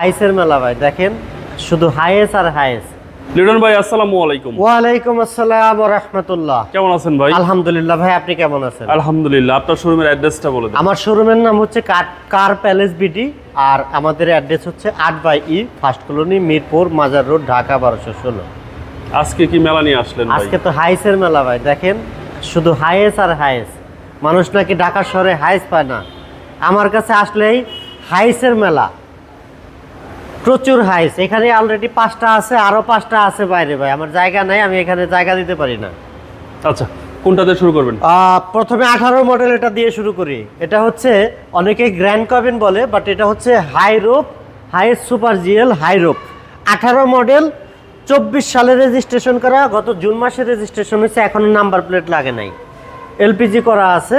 হাইসের মেলা ভাই দেখেন? শুধু হাইয়েস আর হাইয়েস লিটন ভাই আসসালামু আলাইকুম। ওয়ালাইকুম আসসালাম রহমতুল্লাহ। কেমন আছেন ভাই? আলহামদুলিল্লাহ ভাই আপনি কেমন আছেন? আলহামদুলিল্লাহ আপনার শোরুমের অ্যাড্রেসটা বলে দেন। আমার শোরুমের নাম হচ্ছে কার কার প্যালেস বিডি আর আমাদের অ্যাড্রেস হচ্ছে আট by E first colony Mirpur Mazar road Dhaka বারোশো ষোলো। আজকে কি মেলা নিয়ে আসলেন ভাই? আজকে তো হাইসের মেলা ভাই দেখেন? শুধু হাইয়েস আর হাইয়েস মানুষ নাকি ঢাকা শহরে হাইস পায় না। আমার কাছে আসলেই হাইসের মেলা। প্রচুর হাইস এখানে অলরেডি পাঁচটা আছে আরও পাঁচটা আছে বাইরে ভাই। আমার জায়গা নাই আমি এখানে জায়গা দিতে পারি না। আচ্ছা কোনটাতে শুরু করবেন? প্রথমে আঠারো মডেল এটা দিয়ে শুরু করি। এটা হচ্ছে অনেকে গ্র্যান্ড কবিন বলে বাট এটা হচ্ছে high roof high super GL high roof আঠারো মডেল চব্বিশ সালে রেজিস্ট্রেশন করা গত জুন মাসে রেজিস্ট্রেশন হয়েছে এখনও নাম্বার প্লেট লাগে নাই। এলপিজি করা আছে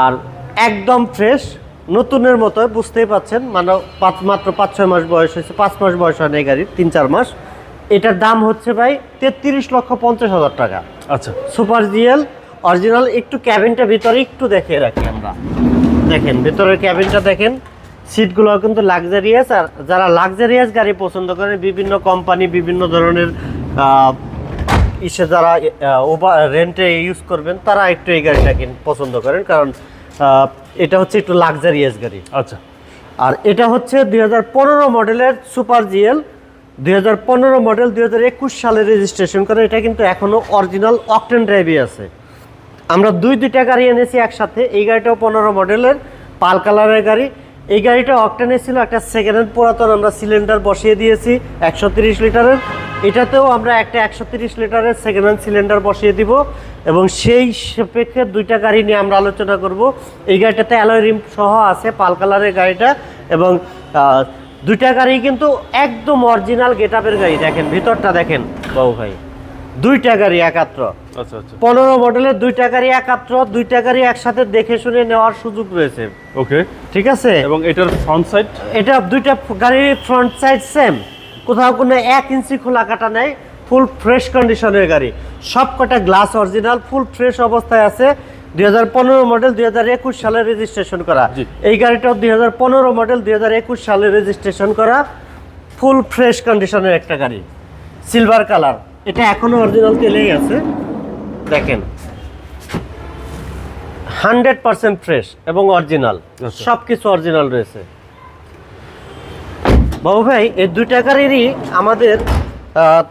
আর একদম ফ্রেশ নতুনের মতো বুঝতেই পাচ্ছেন মানে পাঁচ মাত্র পাঁচ ছয় মাস বয়স হয়েছে পাঁচ মাস বয়স হয় না এই গাড়ির তিন চার মাস। এটার দাম হচ্ছে ভাই তেত্রিশ লক্ষ পঞ্চাশ হাজার টাকা। আচ্ছা। সুপার জিএল অরিজিনাল একটু ক্যাবিনটা ভিতরে একটু দেখিয়ে রাখি আমরা। দেখেন ভিতরের ক্যাবিনটা দেখেন সিটগুলো কিন্তু লাক্সারিয়াস আর যারা লাক্সারিয়াস গাড়ি পছন্দ করেন বিভিন্ন কোম্পানি বিভিন্ন ধরনের ইসে যারা ওভার রেন্টে ইউজ করবেন তারা একটু এই গাড়িটা কিন- পছন্দ করেন কারণ এটা হচ্ছে একটু লাক্সারিয়াস গাড়ি। আচ্ছা। আর এটা হচ্ছে দুই হাজার পনেরো মডেলের সুপার জিএল দুই হাজার পনেরো মডেল দুই হাজার একুশ সালে রেজিস্ট্রেশন করে। এটা কিন্তু এখনও অরিজিনাল অকটেন ড্রাইভই আছে। আমরা দুই দুইটা গাড়ি এনেছি একসাথে। এই গাড়িটাও পনেরো মডেলের পাল কালারের গাড়ি। এই গাড়িটা অকটেনে ছিল একটা সেকেন্ড হ্যান্ড পুরাতন। আমরা সিলিন্ডার বসিয়ে দিয়েছি একশো তিরিশ লিটারের। এটাতেও আমরা একটা একশো তিরিশ লিটারের সেকেন্ড হ্যান্ড সিলিন্ডার বসিয়ে দিব এবং সেই সাপেক্ষে দুইটা গাড়ি নিয়ে আমরা আলোচনা করব। এই গাড়িটাতে অ্যালয় রিম সহ আছে পাল কালারের গাড়িটা এবং দুইটা গাড়ি কিন্তু একদম অরিজিনাল গেটআপের গাড়ি। দেখেন ভিতরটা দেখেন। বাবু ভাই দুইটা গাড়ি একাত্র। আচ্ছা আচ্ছা। পনেরো মডেলের দুইটা গাড়ি একাত্র দুইটা গাড়ি একসাথে দেখে শুনে নেওয়ার সুযোগ রয়েছে। ওকে ঠিক আছে? এবং এটার ফ্রন্ট সাইড এটা দুইটা গাড়ির ফ্রন্ট সাইড সেম কোথাও কোনো এক ইঞ্চি খোলা কাটা নেই ফুল ফ্রেশ কন্ডিশনের গাড়ি। সব কটা গ্লাস অরিজিনাল ফুল ফ্রেশ অবস্থায় আছে। দুই হাজার পনেরো মডেল দুই হাজার একুশ সালে রেজিস্ট্রেশন করা। এই গাড়িটাও দুই হাজার পনেরো মডেল দুই হাজার একুশ সালে রেজিস্ট্রেশন করা। ফুল ফ্রেশ কন্ডিশনের একটা গাড়ি। সিলভার কালার এটা এখনও অরিজিনাল তেলেই আছে। দেখেন। হান্ড্রেড পার্সেন্ট ফ্রেশ এবং অরিজিনাল। সব কিছু অরিজিনাল রয়েছে। বাবু ভাই এই দুই টাকারেরই আমাদের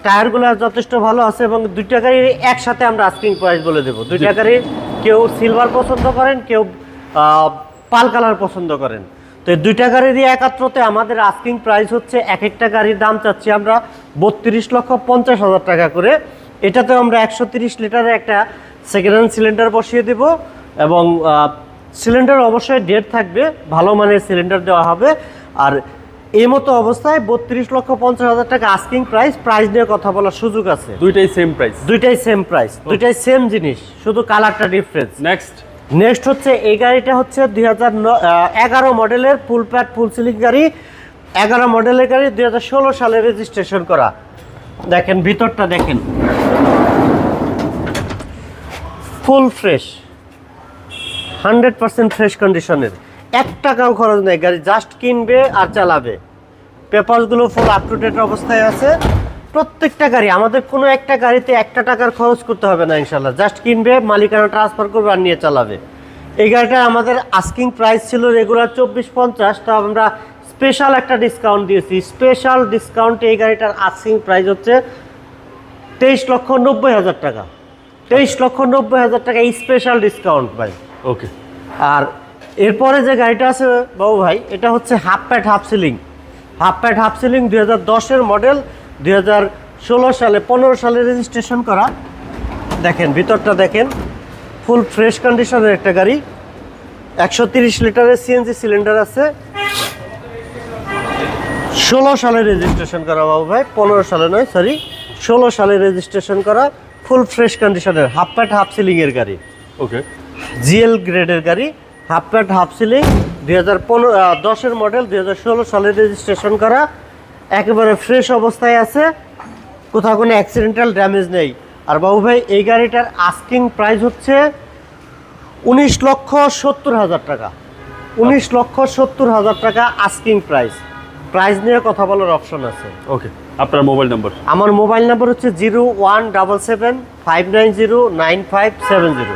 টায়ারগুলো যথেষ্ট ভালো আছে এবং দুই টাকারই একসাথে আমরা আস্কিং প্রাইস বলে দেবো। দুই জি। টাকারই কেউ সিলভার পছন্দ করেন কেউ পাল কালার পছন্দ করেন। তো এই দুই টাকারেরই একাত্রতে আমাদের আস্কিং প্রাইস হচ্ছে এক একটা গাড়ির দাম চাচ্ছি আমরা বত্রিশ লক্ষ পঞ্চাশ হাজার টাকা করে। এটাতে আমরা একশো তিরিশ লিটারের একটা সেকেন্ড হ্যান্ড সিলিন্ডার বসিয়ে দেব এবং সিলিন্ডার অবশ্যই ডেট থাকবে ভালো মানের সিলিন্ডার দেওয়া হবে। আর এই মতো অবস্থায় বত্রিশ লক্ষ পঞ্চাশ হাজার টাকা আস্কিং প্রাইস প্রাইস নিয়ে কথা বলার সুযোগ আছে। দুইটাই সেম প্রাইস দুইটাই সেম প্রাইস দুইটাই সেম জিনিস শুধু কালারটা ডিফারেন্স নেক্সট নেক্সট হচ্ছে এই গাড়িটা হচ্ছে দুই হাজার এগারো মডেলের ফুল প্যাড ফুল সিলিং গাড়ি। এগারো মডেলের গাড়ি দুই হাজার ষোলো সালে রেজিস্ট্রেশন করা। দেখেন ভিতরটা দেখেন। Full fresh hundred percent fresh কন্ডিশনের এক টাকাও খরচ নেই। গাড়ি জাস্ট কিনবে আর চালাবে। পেপারসগুলো ফুল আপ টু ডেট অবস্থায় আছে। প্রত্যেকটা গাড়ি আমাদের কোনো একটা গাড়িতে একটা টাকার খরচ করতে হবে না ইনশাল্লাহ জাস্ট কিনবে মালিকানা ট্রান্সফার করবে আর নিয়ে চালাবে। এই গাড়িটা আমাদের আস্কিং প্রাইস ছিল রেগুলার চব্বিশ পঞ্চাশ তো আমরা স্পেশাল একটা ডিসকাউন্ট দিয়েছি। স্পেশাল ডিসকাউন্টে এই গাড়িটার আস্কিং প্রাইস হচ্ছে তেইশ লক্ষ নব্বই হাজার টাকা। তেইশ লক্ষ নব্বই হাজার টাকা এই স্পেশাল ডিসকাউন্ট ভাই। ওকে আর এরপরে যে গাড়িটা আছে বাবু ভাই এটা হচ্ছে half pet half ceiling half pet half ceiling দুই হাজার দশের মডেল দুই হাজার ষোলো সালে পনেরো সালে রেজিস্ট্রেশন করা। দেখেন ভিতরটা দেখেন ফুল ফ্রেশ কন্ডিশনের একটা গাড়ি। একশো তিরিশ লিটারের সিএনজি সিলিন্ডার আছে। ষোলো সালে রেজিস্ট্রেশন করা বাবু ভাই পনেরো সালে নয় সরি ষোলো সালে রেজিস্ট্রেশন করা ফুল ফ্রেশ কন্ডিশনের হাফ প্যাট হাফ সিলিংয়ের গাড়ি। ওকে জিএল গ্রেডের গাড়ি। হাফ প্যান্ট হাফ সিলিং দুই হাজার পনেরো দশের মডেল দুই হাজার ষোলো সালে রেজিস্ট্রেশন করা। একেবারে ফ্রেশ অবস্থায় আছে। কোথাও কোনো অ্যাক্সিডেন্টাল ড্যামেজ নেই। আর বাবু ভাই এই গাড়িটার আস্কিং প্রাইস হচ্ছে উনিশ লক্ষ সত্তর হাজার টাকা। উনিশ লক্ষ সত্তর হাজার টাকা আস্কিং প্রাইস প্রাইস নিয়ে কথা বলার অপশন আছে। ওকে আপনার মোবাইল নাম্বার আমার মোবাইল নাম্বার হচ্ছে zero one double seven five nine zero nine five seven zero